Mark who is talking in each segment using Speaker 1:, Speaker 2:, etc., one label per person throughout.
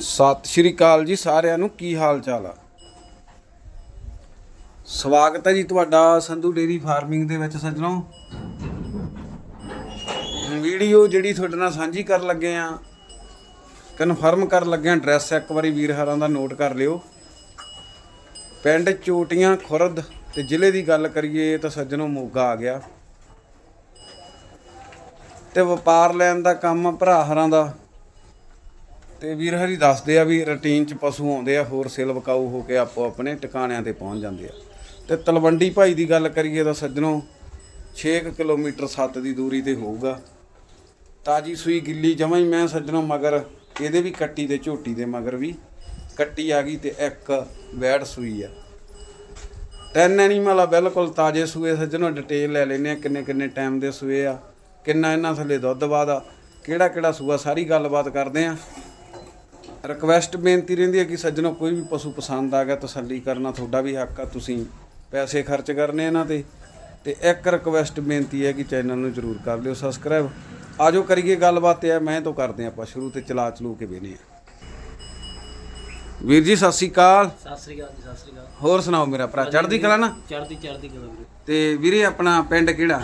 Speaker 1: ਸਤਿ ਸ਼੍ਰੀ ਅਕਾਲ ਜੀ ਸਾਰਿਆਂ ਨੂੰ, ਕੀ ਹਾਲ ਚਾਲ ਆ? ਸਵਾਗਤ ਹੈ ਜੀ ਤੁਹਾਡਾ ਸੰਧੂ ਡੇਰੀ ਫਾਰਮਿੰਗ ਦੇ ਵਿੱਚ ਸੱਜਣੋ। ਵੀਡੀਓ ਜਿਹੜੀ ਤੁਹਾਡੇ ਨਾਲ ਸਾਂਝੀ ਕਰਨ ਲੱਗੇ ਆ ਕਨਫਰਮ ਕਰਨ ਲੱਗੇ ਆ ਐਡਰੈਸ ਇੱਕ ਵਾਰੀ ਵੀਰ ਹਰਾਂ ਦਾ ਨੋਟ ਕਰ ਲਿਓ। ਪਿੰਡ ਚੋਟੀਆਂ ਖੁਰਦ ਤੇ ਜ਼ਿਲ੍ਹੇ ਦੀ ਗੱਲ ਕਰੀਏ ਤਾਂ ਸੱਜਣੋ ਮੋਗਾ ਆ ਗਿਆ। ਤੇ ਵਪਾਰ ਲੈਣ ਦਾ ਕੰਮ ਭਰਾ ਹਰਾਂ ਦਾ ਤੇ ਵੀਰ ਹਰੀ ਦੱਸਦੇ ਆ ਵੀ ਰੂਟੀਨ ਚ ਪਸ਼ੂ ਆਉਂਦੇ ਆ, ਹੋਰ ਸੇਲ ਵਕਾਊ ਹੋ ਕੇ ਆਪੋ ਆਪਣੇ ਟਿਕਾਣਿਆਂ ਤੇ ਪਹੁੰਚ ਜਾਂਦੇ ਆ। ਤੇ ਤਲਵੰਡੀ ਭਾਈ ਦੀ ਗੱਲ ਕਰੀਏ ਤਾਂ ਸੱਜਣੋ 6 ਕਿਲੋਮੀਟਰ 7 ਦੀ ਦੂਰੀ ਤੇ ਹੋਊਗਾ। ਤਾਜੀ ਸੂਈ ਗਿੱਲੀ ਜਮਾਂ ਹੀ ਮੈਂ ਸੱਜਣੋ, ਮਗਰ ਇਹਦੇ ਵੀ ਕੱਟੀ ਤੇ ਝੋਟੀ ਦੇ ਮਗਰ ਵੀ ਕੱਟੀ ਆ ਗਈ ਤੇ ਇੱਕ ਵੈੜ ਸੂਈ ਆ। ਟੈਨ ਐਨੀਮਲ ਆ, ਬਿਲਕੁਲ ਤਾਜੇ ਸੂਏ ਸੱਜਣੋ, ਡਿਟੇਲ ਲੈ ਲੈਨੇ ਆ ਕਿੰਨੇ ਕਿੰਨੇ ਟਾਈਮ ਦੇ ਸੂਏ ਆ, ਕਿੰਨਾ ਇਹਨਾਂ ਥੱਲੇ ਦੁੱਧ ਬਾਦ ਆ ਕਿਹੜਾ ਕਿਹੜਾ ਸੂਆ ਸਾਰੀ ਗੱਲਬਾਤ ਕਰਦੇ ਆ। ਰਿਕਵੈਸਟ ਬੇਨਤੀ ਰਹਿੰਦੀ ਹੈ ਕਿ ਸੱਜਣੋ ਕੋਈ ਵੀ ਪਸ਼ੂ ਪਸੰਦ ਆ ਗਿਆ ਤਸੱਲੀ ਕਰਨਾ ਤੁਹਾਡਾ ਵੀ ਹੱਕ ਆ ਤੁਸੀਂ ਪੈਸੇ ਖਰਚ ਕਰਨੇ ਇਹਨਾਂ ਤੇ। ਤੇ ਇੱਕ ਰਿਕਵੈਸਟ ਬੇਨਤੀ ਹੈ ਕਿ ਚੈਨਲ ਨੂੰ ਜਰੂਰ ਕਰ ਲਿਓ ਸਬਸਕ੍ਰਾਈਬ। ਆਜੋ ਕਰੀਏ ਗੱਲਬਾਤ ਇਹ ਮੈਂ ਤੋਂ ਕਰਦੇ ਆਪਾਂ ਸ਼ੁਰੂ ਤੇ ਚਲਾ ਚਲੂ ਕੇ ਵੇਨੇ ਆ ਵੀਰ ਜੀ ਸਤਿ ਸ਼੍ਰੀ ਅਕਾਲ।
Speaker 2: ਸਤਿ ਸ੍ਰੀ ਅਕਾਲ ਜੀ ਸਤਿ ਸ੍ਰੀ ਅਕਾਲ।
Speaker 1: ਹੋਰ ਸੁਣਾਓ ਮੇਰਾ ਭਰਾ ਚੜ੍ਹਦੀ ਕਲਾ ਨਾ?
Speaker 2: ਚੜ੍ਹਦੀ ਚੜ੍ਹਦੀ ਕਲਾ ਵੀਰੇ।
Speaker 1: ਤੇ ਵੀਰੇ ਆਪਣਾ ਪਿੰਡ ਕਿਹੜਾ?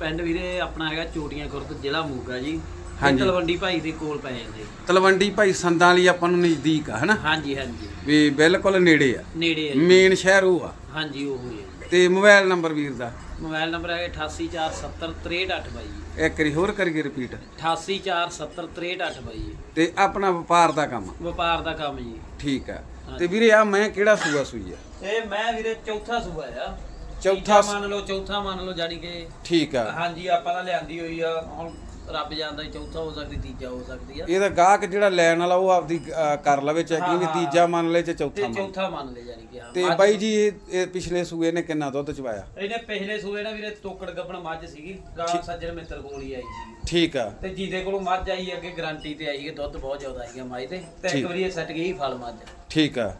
Speaker 2: ਪਿੰਡ ਵੀਰੇ ਆਪਣਾ ਹੈਗਾ ਚੋਟੀਆਂ ਖੁਰਦ ਜ਼ਿਲ੍ਹਾ ਮੋਗਾ ਜੀ।
Speaker 1: ਹਾਂਜੀ।
Speaker 2: ਤਲਵੰਡੀ ਭਾਈ ਦੇ ਕੋਲ ਪੈ ਜਾਂਦੇ।
Speaker 1: ਤਲਵੰਡੀ ਭਾਈ ਸੰਦਾਂ ਵਾਲੀ ਆਪਾਂ ਨੂੰ ਨਜ਼ਦੀਕ ਆ ਹਨਾ?
Speaker 2: ਹਾਂਜੀ ਹਾਂਜੀ।
Speaker 1: ਵੀ ਬਿਲਕੁਲ ਨੇੜੇ ਆ।
Speaker 2: ਨੇੜੇ ਹੈ ਜੀ।
Speaker 1: ਮੇਨ ਸ਼ਹਿਰ ਉਹ ਆ।
Speaker 2: ਹਾਂਜੀ ਉਹ ਹੀ ਹੈ
Speaker 1: ਤੇ ਮੋਬਾਈਲ ਨੰਬਰ ਵੀਰ ਦਾ?
Speaker 2: ਮੋਬਾਈਲ ਨੰਬਰ ਹੈ 8847063822 ਜੀ।
Speaker 1: ਇੱਕ ਵਾਰੀ ਹੋਰ ਕਰੀਏ ਰਿਪੀਟ
Speaker 2: 8847063822 ਜੀ।
Speaker 1: ਤੇ ਆਪਣਾ ਵਪਾਰ ਦਾ ਕੰਮ।
Speaker 2: ਵਪਾਰ ਦਾ ਕੰਮ ਜੀ।
Speaker 1: ਠੀਕ ਆ। ਤੇ ਵੀਰੇ ਆ ਮੈਂ ਕਿਹੜਾ ਸੂਆ ਸੂਈ ਆ?
Speaker 2: ਇਹ ਮੈਂ ਵੀਰੇ ਚੌਥਾ ਸੂਆ ਆ।
Speaker 1: ਚੌਥਾ
Speaker 2: ਤੀਜਾ ਮੰਨ ਲਓ ਚੌਥਾ ਮੰਨ ਲਓ ਜਾਨੀ ਕਿ
Speaker 1: ਠੀਕ ਆ।
Speaker 2: ਹਾਂਜੀ ਆਪਾਂ ਤਾਂ ਲਿਆਂਦੀ ਹੋਈ ਆ। ਹੁਣ ਰੱਬ ਜਾਣਦਾ ਚੌਥਾ ਹੋ ਸਕਦੀ ਤੀਜਾ ਹੋ ਸਕਦੀ ਆ।
Speaker 1: ਇਹਦਾ ਗਾਹਕ ਜਿਹੜਾ ਲੈਣ ਵਾਲਾ ਉਹ ਆਪਦੀ ਕਰ ਲਵੇ ਚੈਕਿੰਗ ਵੀ
Speaker 2: ਹਾਂ,
Speaker 1: ਤੀਜਾ ਮੰਨ ਲੈ ਤੇ
Speaker 2: ਤੇ
Speaker 1: ਚੌਥਾ ਮੰਨ
Speaker 2: ਚੌਥਾ ਮੰਨ ਲੈ ਜਾਨੀ ਕਿ ਹਾਂ।
Speaker 1: ਤੇ
Speaker 2: ਮੱਝ-
Speaker 1: ਬਾਈ ਜੀ ਇਹ ਇਹ ਪਿਛਲੇ ਸੂਏ ਨੇ ਕਿੰਨਾ ਦੁੱਧ ਚਵਾਇਆ
Speaker 2: ਇਹਨੇ ਪਹਿਲੇ ਸੂਏ ਨਾ ਵੀਰੇ ਤੋਕੜ ਗੱਬਣ ਮੱਝ ਸੀਗੀ ਗਾਂ ਸੱਜਣ ਮਿੱਤਰ ਕੋਲ ਹੀ ਆਈ ਸੀ।
Speaker 1: ਠੀਕ ਆ।
Speaker 2: ਤੇ ਜਿਹਦੇ ਕੋਲੋਂ ਮੱਝ ਆਈ ਅੱਗੇ ਗਾਰੰਟੀ ਤੇ ਆਈ ਹੈ ਦੁੱਧ ਬਹੁਤ ਜ਼ਿਆਦਾ ਆਈਗਾ ਮੱਝ ਤੇ। ਤੇ
Speaker 1: ਠੀਕ।
Speaker 2: ਇੱਕ ਵਾਰੀ ਇਹ ਸੱਟ ਗਈ ਫਲ ਮੱਝ।
Speaker 1: ਠੀਕ ਆ।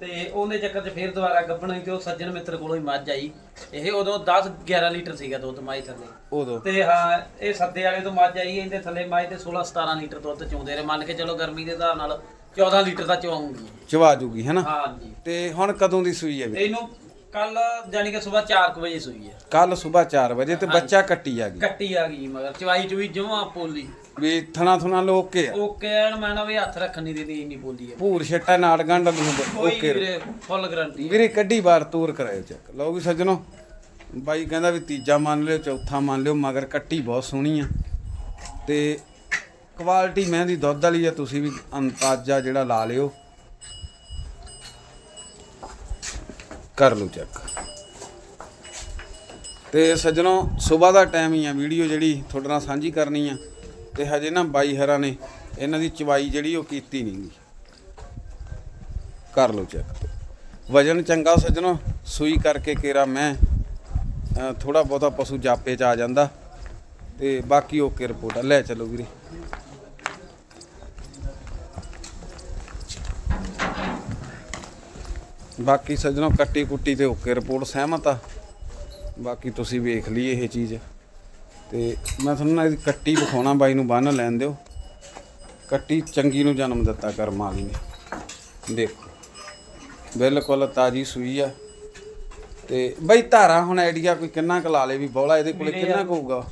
Speaker 2: ਤੇ ਉਹਦੇ ਚੱਕਰ 'ਚ ਫੇਰ ਦੁਬਾਰਾ ਗੱਬਣ ਹੋਈ ਤੇ ਉਹ ਸੱਜਣ ਮਿੱਤਰ ਕੋਲੋਂ ਹੀ ਮੱਝ ਆਈ। ਇਹ ਉਦੋਂ 10 11 ਲੀਟਰ ਸੀਗਾ ਦੁੱਧ ਮੱਝ ਥੱਲੇ।
Speaker 1: ਉਦੋਂ?
Speaker 2: ਤੇ ਹਾਂ ਇਹ ਸੱਦੇ ਵਾਲੇ ਤੋਂ ਮੱਝ ਆਈ ਇਹਦੇ ਥੱਲੇ ਮੱਝ ਤੇ 16 17 ਲੀਟਰ ਦੁੱਧ ਚੋਂਦੇ ਰਹੇ। ਮੰਨ ਕੇ ਚਲੋ ਗਰਮੀ ਦੇ ਹਿਸਾਬ ਨਾਲ 14 ਲੀਟਰ ਦਾ ਚਵਾਉਂਗੀ
Speaker 1: ਚਵਾ ਜੂਗੀ ਹੈਨਾ
Speaker 2: ਹਾਂਜੀ।
Speaker 1: ਤੇ ਹੁਣ ਕਦੋਂ ਦੀ ਸੂਈ ਹੈ ਵੀ
Speaker 2: ਇਹਨੂੰ ਕੱਲ ਜਾਨੀ ਕਿ ਸਵੇਰ 4 ਵਜੇ ਸੂਈ ਹੈ
Speaker 1: ਕੱਲ ਸਵੇਰ 4 ਵਜੇ ਤੇ ਬੱਚਾ ਕੱਟੀ ਆ ਗਈ।
Speaker 2: ਕੱਟੀ ਆ ਗਈ ਮਗਰ ਚਵਾਈ ਚੁਈ ਜਮਾ ਪੋਲੀ।
Speaker 1: ਵੀ ਥਣਾ ਥਣਾ ਲੋਕ ਕੇ ਆ।
Speaker 2: ਓਕੇ ਐਨ ਮੈਂ ਨਾ ਵੀ ਹੱਥ ਰੱਖਣ ਨਹੀਂ ਦਿੱਤੀ ਇੰਨੀ ਬੋਲੀ ਹੈ
Speaker 1: ਭੂਰ ਛੱਟਾ ਨਾੜ ਗੰਢ ਨੂੰ
Speaker 2: ਕੋਈ
Speaker 1: ਓਕੇ
Speaker 2: ਵੀਰੇ ਫੁੱਲ ਗਰੰਟੀ
Speaker 1: ਵੀਰੇ ਕੱਢੀ ਬਾਰ ਤੂਰ ਕਰਾਇਓ ਚੈੱਕ। ਲਓ ਵੀ ਸੱਜਣੋ ਬਾਈ ਕਹਿੰਦਾ ਵੀ ਤੀਜਾ ਮੰਨ ਲਿਓ ਚੌਥਾ ਮੰਨ ਲਿਓ ਮਗਰ ਕੱਟੀ ਬਹੁਤ ਸੋਹਣੀ ਆ। ਤੇ ਕੁਆਲਿਟੀ ਮਹਿੰਦੀ ਦੁੱਧ ਵਾਲੀ ਆ ਤੁਸੀਂ ਵੀ ਅੰਤਾਜਾ ਜਿਹੜਾ ਲਾ ਲਿਓ। ਕਰ ਲਓ ਚੈੱਕ ਤੇ ਸੱਜਣੋ, ਸਵੇਰ ਦਾ ਟਾਈਮ ਹੀ ਆ ਵੀਡੀਓ ਜਿਹੜੀ ਤੁਹਾਡੇ ਨਾਲ ਸਾਂਝੀ ਕਰਨੀ ਆ। ਤੇ ਹਜੇ ਨਾ ਬਾਈ ਹਰਾਂ ਨੇ ਇਹਨਾਂ ਦੀ ਚਵਾਈ ਜਿਹੜੀ ਉਹ ਕੀਤੀ ਨਹੀਂ ਕਰ ਲਓ ਚੈੱਕ ਵਜਨ ਚੰਗਾ ਸੱਜਣੋ, ਸੂਈ ਕਰਕੇ ਕੇਰਾ ਮੈਂ ਥੋੜਾ ਬਹੁਤਾ ਪਸ਼ੂ ਜਾਪੇ ਚ ਆ ਜਾਂਦਾ। ਤੇ ਬਾਕੀ ਓਕੇ ਰਿਪੋਰਟ ਲੈ ਚਲੋ ਵੀਰੇ। ਬਾਕੀ ਸੱਜਣੋ ਕੱਟੀ ਕੁੱਟੀ ਤੇ ਓਕੇ ਰਿਪੋਰਟ ਸਹਿਮਤ ਆ। ਬਾਕੀ ਤੁਸੀਂ ਵੇਖ ਲਈ ਇਹ ਚੀਜ਼। ਤੇ ਮੈਂ ਤੁਹਾਨੂੰ ਨਾ ਇਹਦੀ ਕੱਟੀ ਵਿਖਾਉਣਾ ਬਾਈ ਨੂੰ ਬੰਨ ਲੈਣ ਦਿਓ। ਕੱਟੀ ਚੰਗੀ ਨੂੰ ਜਨਮ ਦਿੱਤਾ ਕਰਮ ਵਾਲੀ ਨੇ। ਦੇਖੋ ਬਿਲਕੁਲ ਤਾਜੀ ਸੂਈ ਆ। ਤੇ ਬਈ ਧਾਰਾ ਹੁਣ ਆਈਡੀਆ ਕੋਈ ਕਿੰਨਾ ਕੁ ਲਾ ਲੇ ਵੀ ਬੋਲਾ ਇਹਦੇ ਕੋਲੇ ਕਿੰਨਾ ਕੁ ਹੋਊਗਾ?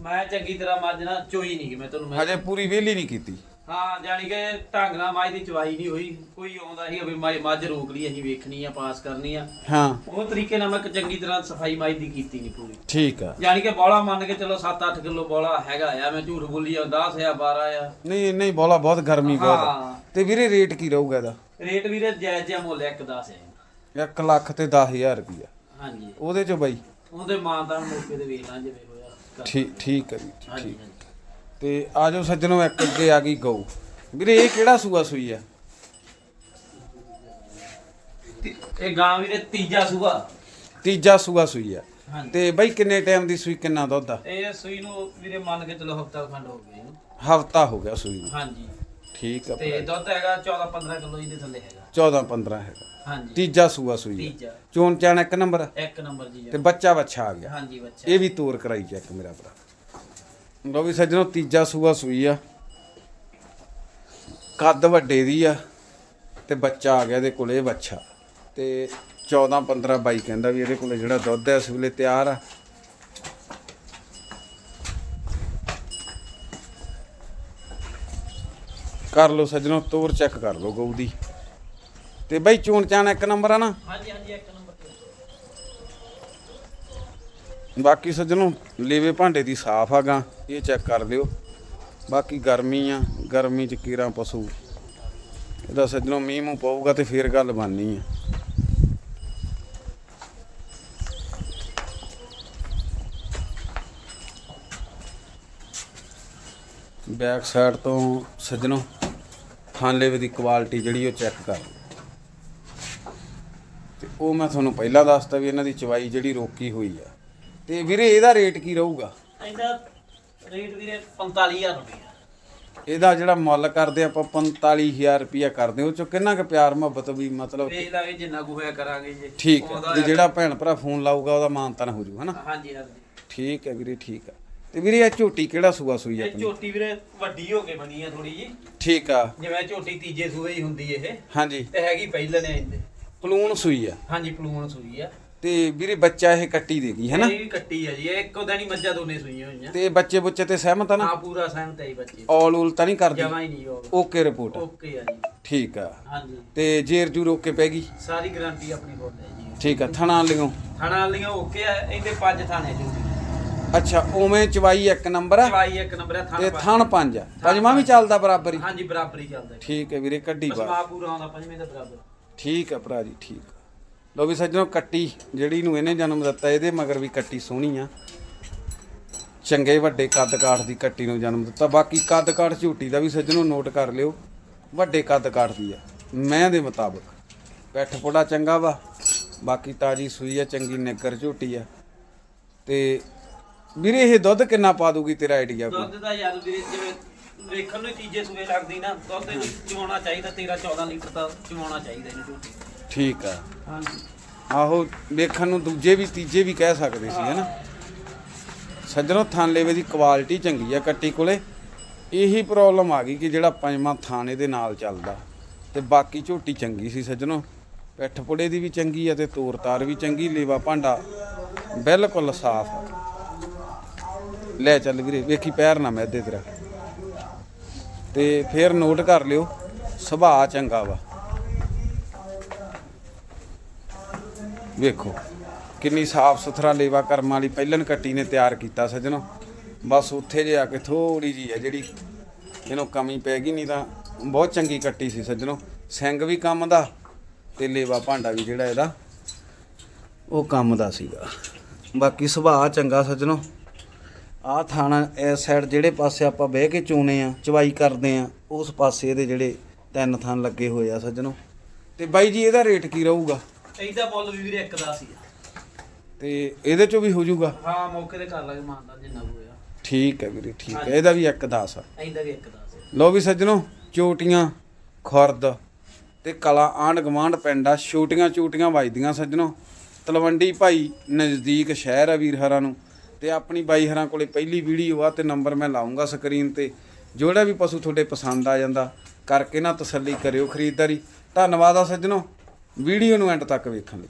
Speaker 2: ਮੈਂ ਚੰਗੀ ਤਰ੍ਹਾਂ ਮੱਝ ਚੋਈ ਨਹੀਂ ਕਿ ਮੈਂ ਤੁਹਾਨੂੰ
Speaker 1: ਹਜੇ ਪੂਰੀ ਵੇਲੀ ਨਹੀਂ ਕੀਤੀ।
Speaker 2: ਹਾਂ ਜਾਣੀ ਕਿ ਢੰਗ ਨਾਲ ਮੱਝ ਦੀ ਚਵਾਈ ਨਹੀਂ ਹੋਈ। ਕੋਈ ਆਉਂਦਾ ਸੀ ਵੀ ਮੱਝ ਮੱਝ ਰੋਕ ਲਈ ਅਸੀਂ ਵੇਖਣੀ ਆ ਪਾਸ ਕਰਨੀ ਆ।
Speaker 1: ਹਾਂ।
Speaker 2: ਉਹ ਤਰੀਕੇ ਨਾਲ ਮੈਂ ਇੱਕ ਚੰਗੀ ਤਰ੍ਹਾਂ ਸਫ਼ਾਈ ਮੱਝ ਦੀ ਕੀਤੀ ਨਹੀਂ ਪੂਰੀ।
Speaker 1: ਠੀਕ ਆ।
Speaker 2: ਜਾਣੀ ਕਿ ਬੋਲਾ ਮੰਨ ਕੇ ਚਲੋ 7-8 ਕਿਲੋ ਬੋਲਾ ਹੈਗਾ ਆ ਮੈਂ ਝੂਠ ਬੋਲੀ ਆ 10 ਆ 12 ਆ।
Speaker 1: ਨਹੀਂ ਨਹੀਂ ਬੋਲਾ ਬਹੁਤ ਗਰਮੀ ਬਹੁਤ ਆ।
Speaker 2: ਹਾਂ।
Speaker 1: ਤੇ ਵੀਰੇ ਰੇਟ ਕੀ ਰਹੂਗਾ ਇਹਦਾ?
Speaker 2: ਰੇਟ ਵੀਰੇ ਜਾਇਜ਼ ਜਿਹਾ ਮੁੱਲ 1 10 ਹੈ
Speaker 1: 1 ਲੱਖ ਤੇ 10000 ਰੁਪਈਆ।
Speaker 2: ਹਾਂਜੀ।
Speaker 1: ਉਹਦੇ ਚ ਬਾਈ?
Speaker 2: ਉਹਦੇ ਮਾਂ ਦਾ ਮੌਕੇ ਤੇ ਵੇਖ ਲਾਂ ਜਿਵੇਂ ਹੋਇਆ।
Speaker 1: ਠੀਕ ਠੀਕ ਹੈ ਜੀ
Speaker 2: ਹਾਂਜੀ।
Speaker 1: ਤੇ ਆਜੋ ਸੱਜਣੋ ਇੱਕ ਅੱਗੇ ਆ ਗਈ ਗਊ। ਵੀਰੇ ਇਹ ਕਿਹੜਾ ਸੂਆ ਸੂਈ ਆ।
Speaker 2: ਇਹ ਗਾਂ ਵੀਰੇ ਤੀਜਾ ਸੂਆ।
Speaker 1: ਤੀਜਾ ਸੂਆ ਸੂਈ ਆ।
Speaker 2: ਹਾਂਜੀ।
Speaker 1: ਤੇ ਬਾਈ ਕਿੰਨੇ ਟਾਈਮ ਦੀ ਸੂਈ ਕਿੰਨਾ ਦੁੱਧ ਆ?
Speaker 2: ਇਹ ਸੂਈ ਨੂੰ ਵੀਰੇ ਮੰਨ ਕੇ ਚਲੋ ਹਫਤਾ ਖੰਡ ਹੋ ਗਿਆ ਇਹਨੂੰ
Speaker 1: ਹਫਤਾ ਹੋ ਗਿਆ ਸੂਈ ਨੂੰ।
Speaker 2: ਹਾਂਜੀ।
Speaker 1: ਠੀਕ ਆ
Speaker 2: ਤੇ ਦੁੱਧ ਹੈਗਾ 14 15 ਕਿਲੋ ਇਹਦੇ ਥੱਲੇ ਹੈਗਾ।
Speaker 1: 14 15 ਹੈਗਾ।
Speaker 2: ਹਾਂਜੀ।
Speaker 1: ਤੀਜਾ ਸੂਆ ਸੂਈ ਆ।
Speaker 2: ਤੀਜਾ।
Speaker 1: ਚੋਣ ਚਾਣ ਇੱਕ ਨੰਬਰ ਆ,
Speaker 2: ਇੱਕ ਨੰਬਰ ਜੀ
Speaker 1: ਤੇ ਬੱਚਾ ਬੱਚਾ ਆ ਗਿਆ।
Speaker 2: ਹਾਂਜੀ ਬੱਚਾ।
Speaker 1: ਇਹ ਵੀ ਤੋਰ ਕਰਾਈ ਚੈੱਕ ਮੇਰਾ ਭਰਾ। ਲੋ ਵੀ ਸੱਜਣੋ, ਤੀਜਾ ਸੂਆ ਸੂਈ ਆ। ਕੱਦ ਵੱਡੇ ਦੀ ਆ ਤੇ ਬੱਚਾ ਆ ਗਿਆ ਇਹਦੇ ਕੋਲੇ, ਇਹ ਬੱਚਾ। ਤੇ 14 15 ਬਾਈ ਕਹਿੰਦਾ ਵੀ ਇਹਦੇ ਕੋਲੇ ਜਿਹੜਾ ਦੁੱਧ ਹੈ ਇਸ ਵੇਲੇ ਤਿਆਰ ਆ। ਕਰ ਲਓ ਸੱਜਣੋ, ਤੋਰ ਚੈੱਕ ਕਰ ਲਓ ਗਊ ਦੀ। ਤੇ ਬਾਈ ਚੂਣ ਚਾਣ ਇੱਕ ਨੰਬਰ ਆ ਨਾ?
Speaker 2: ਹਾਂਜੀ ਹਾਂਜੀ, ਇੱਕ ਨੰਬਰ ਤੇ
Speaker 1: ਬਾਕੀ ਸੱਜਣੋ, ਲੇਵੇ ਭਾਂਡੇ ਦੀ ਸਾਫ਼ ਆਗਾ ਇਹ ਚੈੱਕ ਕਰ ਲਿਓ। ਬਾਕੀ ਗਰਮੀ ਆ, ਗਰਮੀ ਚ ਕੀਰਾਂ ਪਸ਼ੂ। ਇਹਦਾ ਸੱਜਣੋ, ਮੀਂਹ ਮੂੰਹ ਪਊਗਾ ਤੇ ਫੇਰ ਗੱਲ ਬਣਨੀ ਆ। ਬੈਕ ਸਾਈਡ ਤੋਂ ਸੱਜਣੋ ਖਾਨਲੇਵੇ ਦੀ ਕੁਆਲਿਟੀ ਜਿਹੜੀ ਉਹ ਚੈੱਕ ਕਰ। ਲਓ ਤੇ ਉਹ ਮੈਂ ਤੁਹਾਨੂੰ ਪਹਿਲਾਂ ਦੱਸਤਾ ਵੀ ਇਹਨਾਂ ਦੀ ਚਵਾਈ ਜਿਹੜੀ ਰੋਕੀ ਹੋਈ ਆ। ਤੇ ਵੀਰੇ ਇਹਦਾ ਰੇਟ ਕੀ ਰਹੂਗਾ?
Speaker 2: ਇਹਦਾ ਰੇਟ ਵੀਰੇ 45000 ਰੁਪਏ
Speaker 1: ਇਹਦਾ ਜਿਹੜਾ ਮੁੱਲ ਕਰਦੇ ਆਪਾਂ 45000 ਰੁਪਿਆ ਕਰਦੇ ਉਹ ਚੋਂ ਕਿੰਨਾ ਕੁ ਪਿਆਰ ਮੁਹੱਬਤ ਵੀ ਮਤਲਬ
Speaker 2: ਵੇਚ ਲਾਂਗੇ ਜਿੰਨਾ ਕੁ ਹੋਇਆ ਕਰਾਂਗੇ ਜੀ।
Speaker 1: ਠੀਕ ਹੈ। ਤੇ ਜਿਹੜਾ ਭੈਣ ਭਰਾ ਫੋਨ ਲਾਊਗਾ ਉਹਦਾ ਮਾਨਤਨ ਹੋ ਜੂ ਹਨਾ?
Speaker 2: ਹਾਂਜੀ ਹਾਂਜੀ।
Speaker 1: ਠੀਕ ਹੈ ਵੀਰੇ ਠੀਕ ਆ ਤੇ ਵੀਰੇ ਇਹ ਝੋਟੀ ਕਿਹੜਾ ਸੂਆ ਸੂਈ ਆ
Speaker 2: ਇਹ
Speaker 1: ਆਪਣੀ?
Speaker 2: ਝੋਟੀ ਵੀਰੇ ਵੱਡੀ ਹੋ ਕੇ ਬਣੀ ਆ ਥੋੜੀ ਜੀ।
Speaker 1: ਠੀਕ ਆ।
Speaker 2: ਜਿਵੇਂ ਝੋਟੀ ਤੀਜੇ ਸੂਏ ਹੀ ਹੁੰਦੀ ਇਹ।
Speaker 1: ਹਾਂਜੀ।
Speaker 2: ਤੇ ਹੈਗੀ ਪਹਿਲੇ ਨੇ ਇਹਦੇ।
Speaker 1: ਪਲੂਣ ਸੂਈ ਆ।
Speaker 2: ਹਾਂਜੀ ਪਲੂਣ ਸੂਈ ਆ।
Speaker 1: ਤੇ ਵੀਰੇ ਬੱਚਾ ਇਹ ਕੱਟੀ ਦੇਗੀ ਹੈਨਾ?
Speaker 2: ਇਹ ਵੀ ਕੱਟੀ ਆ ਜੀ ਇਹ ਇੱਕੋ ਦਿਨ ਹੀ ਮੱਝਾਂ ਦੋਨੇ ਸੂਈਆਂ ਹੋਈਆਂ।
Speaker 1: ਤੇ ਬੱਚੇ ਬੁੱਚੇ ਤੇ ਸਹਿਮਤ ਆ ਨਾ?
Speaker 2: ਹਾਂ ਪੂਰਾ ਸਹਿਮਤ ਹੈ ਜੀ ਬੱਚੇ।
Speaker 1: ਔਲ ਉਲ ਤਾਂ ਨਹੀਂ ਕਰਦੀ?
Speaker 2: ਜਮਾ ਹੀ ਨਹੀਂ ਉਹ
Speaker 1: ਓਕੇ ਰਿਪੋਰਟ
Speaker 2: ਓਕੇ ਆ ਜੀ।
Speaker 1: ਠੀਕ ਆ।
Speaker 2: ਹਾਂਜੀ।
Speaker 1: ਤੇ ਜੇਰ ਜੂਰ ਓਕੇ ਪੈ ਗਈ?
Speaker 2: ਸਾਰੀ ਗਾਰੰਟੀ ਆਪਣੀ ਕੋਲ ਹੈ ਜੀ।
Speaker 1: ਠੀਕ ਆ ਥਣਾ ਲਿਓ
Speaker 2: ਥਾਣਾ ਵਾਲੀਆਂ ਓਕੇ ਆ ਇਹਦੇ ਪੰਜ ਥਾਣੇ ਜੀ।
Speaker 1: ਅੱਛਾ ਉਵੇਂ ਚਵਾਈ ਇੱਕ ਨੰਬਰ ਆ?
Speaker 2: ਚਵਾਈ ਇੱਕ ਨੰਬਰ ਆ
Speaker 1: ਤੇ
Speaker 2: ਥਾਣਾ
Speaker 1: ਥਣ ਪੰਜ ਆ। ਪੰਜਵਾਂ ਵੀ ਚੱਲਦਾ ਬਰਾਬਰ? ਹੀ
Speaker 2: ਹਾਂਜੀ ਬਰਾਬਰ ਹੀ ਚੱਲਦਾ ਜੀ।
Speaker 1: ਠੀਕ ਹੈ ਵੀਰੇ ਕੱਢੀ
Speaker 2: ਬਸ
Speaker 1: ਬਾਹਰ।
Speaker 2: ਮਾ ਪੂਰਾ ਆਉਂਦਾ ਪੰਜਵੇਂ ਦਾ ਬਰਾਬਰ।
Speaker 1: ਠੀਕ ਹੈ ਭਰਾ ਜੀ ਠੀਕ ਆ। ਲਓ ਵੀ ਸੱਜਣੋ ਕੱਟੀ ਜਿਹੜੀ ਨੂੰ ਇਹਨੇ ਜਨਮ ਦਿੱਤਾ ਇਹਦੇ ਮਗਰ ਵੀ ਕੱਟੀ ਸੋਹਣੀ ਆ। ਚੰਗੇ ਵੱਡੇ ਕੱਦ ਕਾਠ ਦੀ ਕੱਟੀ ਨੂੰ ਜਨਮ ਦਿੱਤਾ। ਬਾਕੀ ਕੱਦ ਕਾਠ ਝੂਟੀ ਦਾ ਵੀ ਸੱਜਣੋ ਨੋਟ ਕਰ ਲਿਓ ਵੱਡੇ ਕੱਦ ਕਾਠ ਦੀ ਆ। ਮੈਂ ਦੇ ਮੁਤਾਬਕ ਪੈਠ ਪੁੜਾ ਚੰਗਾ ਵਾ ਬਾਕੀ ਤਾਜੀ ਸੂਈ ਆ ਚੰਗੀ ਨਿੱਗਰ ਝੂਟੀ ਆ। ਤੇ ਵੀਰੇ ਇਹ ਦੁੱਧ ਕਿੰਨਾ ਪਾ ਦੂਗੀ ਤੇਰਾ ਆਈਡੀਆ ਕੋਈ?
Speaker 2: ਦੁੱਧ ਦਾ ਯਾਰ ਵੀਰੇ ਜਿਵੇਂ ਵੇਖਣ ਨੂੰ ਤੀਜੇ ਸੂਏ ਲੱਗਦੀ ਨਾ ਦੁੱਧ ਚਵਾਉਣਾ ਚਾਹੀਦਾ 13 14 ਲੀਟਰ ਤਾਂ ਚਵਾਉਣਾ ਚਾਹੀਦਾ ਇਹਨੂੰ ਝੋਟੀ।
Speaker 1: ਠੀਕ ਆ।
Speaker 2: ਹਾਂਜੀ।
Speaker 1: ਆਹੋ ਵੇਖਣ ਨੂੰ ਦੂਜੇ ਵੀ ਤੀਜੇ ਵੀ ਕਹਿ ਸਕਦੇ ਸੀ ਹੈਨਾ? ਸੱਜਣੋ ਥਾਨਲੇਵੇ ਦੀ ਕੁਆਲਿਟੀ ਚੰਗੀ ਆ ਕੱਟੀ ਕੋਲੇ। ਇਹੀ ਪ੍ਰੋਬਲਮ ਆ ਗਈ ਕਿ ਜਿਹੜਾ ਪੰਜਵਾਂ ਥਾਣੇ ਦੇ ਨਾਲ ਚੱਲਦਾ। ਤੇ ਬਾਕੀ ਝੋਟੀ ਚੰਗੀ ਸੀ ਸੱਜਣੋ। ਪਿੱਠ ਪੁੜੇ ਦੀ ਵੀ ਚੰਗੀ ਆ ਤੇ ਤੋਰ ਤਾਰ ਵੀ ਚੰਗੀ ਲੇਵਾ ਭਾਂਡਾ ਬਿਲਕੁਲ ਸਾਫ਼ ਆ। ਲੈ ਚੱਲ ਵੀਰੇ ਵੇਖੀ ਪੈਰ ਨਾ ਮੈਦੇ ਤੇਰਾ। ਤੇ ਫੇਰ ਨੋਟ ਕਰ ਲਿਓ ਸੁਭਾਅ ਚੰਗਾ ਵਾ। ਵੇਖੋ, ਕਿੰਨੀ ਸਾਫ਼ ਸੁਥਰਾ ਲੇਵਾ ਕਰਮ ਵਾਲੀ ਪਹਿਲਨ ਕੱਟੀ ਨੇ ਤਿਆਰ ਕੀਤਾ ਸੱਜਣੋ। ਬਸ ਉੱਥੇ ਜੇ ਆ ਕੇ ਥੋੜੀ ਜੀ ਹੈ ਜਿਹੜੀ ਇਹਨੂੰ ਕਮੀ ਪੈ ਗਈ ਨਹੀਂ ਤਾਂ ਬਹੁਤ ਚੰਗੀ ਕੱਟੀ ਸੀ ਸੱਜਣੋ। ਸਿੰਘ ਵੀ ਕੰਮ ਦਾ ਤੇ ਲੇਵਾ ਭਾਂਡਾ ਵੀ ਜਿਹੜਾ ਇਹਦਾ, ਉਹ ਕੰਮ ਦਾ ਸੀਗਾ। ਬਾਕੀ ਸੁਭਾਅ ਚੰਗਾ ਸੱਜਣੋ। ਆਹ ਥਾਣਾ, ਇਸ ਸਾਈਡ ਜਿਹੜੇ ਪਾਸੇ ਆਪਾਂ ਬਹਿ ਕੇ ਚੋਨੇ ਆ ਚਵਾਈ ਕਰਦੇ ਆ, ਉਸ ਪਾਸੇ ਇਹਦੇ ਜਿਹੜੇ ਤਿੰਨ ਥਾਨ ਲੱਗੇ ਹੋਏ ਆ ਸੱਜਣੋ। ਤੇ ਬਾਈ ਜੀ, ਇਹਦਾ ਰੇਟ ਕੀ ਰਹੂਗਾ?
Speaker 2: ਇਹਦਾ ਮੁੱਲ ਵੀ ਵੀਰੇ ਇੱਕ ਦਾ ਸੀ।
Speaker 1: ਤੇ ਇਹਦੇ ਚੋਂ ਵੀ ਹੋ ਜਾਊਗਾ
Speaker 2: ਹਾਂ ਮੌਕੇ ਤੇ ਕਰ ਲਾਂਗੇ ਮਾਨਦਾ ਜਿੰਨਾ ਕੁ ਹੋਇਆ।
Speaker 1: ਠੀਕ ਹੈ ਵੀਰੇ ਠੀਕ ਹੈ। ਇਹਦਾ ਵੀ ਇੱਕ 10 ਆ
Speaker 2: ਇਹਦਾ ਵੀ ਇੱਕ ਦਾ ਸੀ।
Speaker 1: ਲੋ ਵੀ ਸੱਜਣੋ ਚੋਟੀਆਂ ਖੁਰਦ ਤੇ ਕਲਾ ਆਂਢ ਗਵਾਂਢ ਪਿੰਡ ਆ ਛੋਟੀਆਂ ਚੋਟੀਆਂ ਵੱਜਦੀਆਂ ਸੱਜਣੋ। ਤਲਵੰਡੀ ਭਾਈ ਨਜ਼ਦੀਕ ਸ਼ਹਿਰ ਆ ਵੀਰ ਹਰਾਂ ਨੂੰ ਤੇ ਆਪਣੀ ਬਾਈ ਹਰਾਂ ਕੋਲੇ ਪਹਿਲੀ ਵੀਡੀਓ ਆ ਤੇ ਨੰਬਰ ਮੈਂ ਲਾਉਂਗਾ ਸਕਰੀਨ ਤੇ। ਜਿਹੜਾ ਵੀ ਪਸ਼ੂ ਤੁਹਾਡੇ ਪਸੰਦ ਆ ਜਾਂਦਾ ਕਰਕੇ ਨਾ ਤਸੱਲੀ ਕਰਿਓ ਖਰੀਦਦਾਰੀ। ਧੰਨਵਾਦ ਆ ਸੱਜਣੋ। ਵੀਡੀਓ ਨੂੰ ਐਂਡ ਤੱਕ ਵੇਖਣ ਲਈ।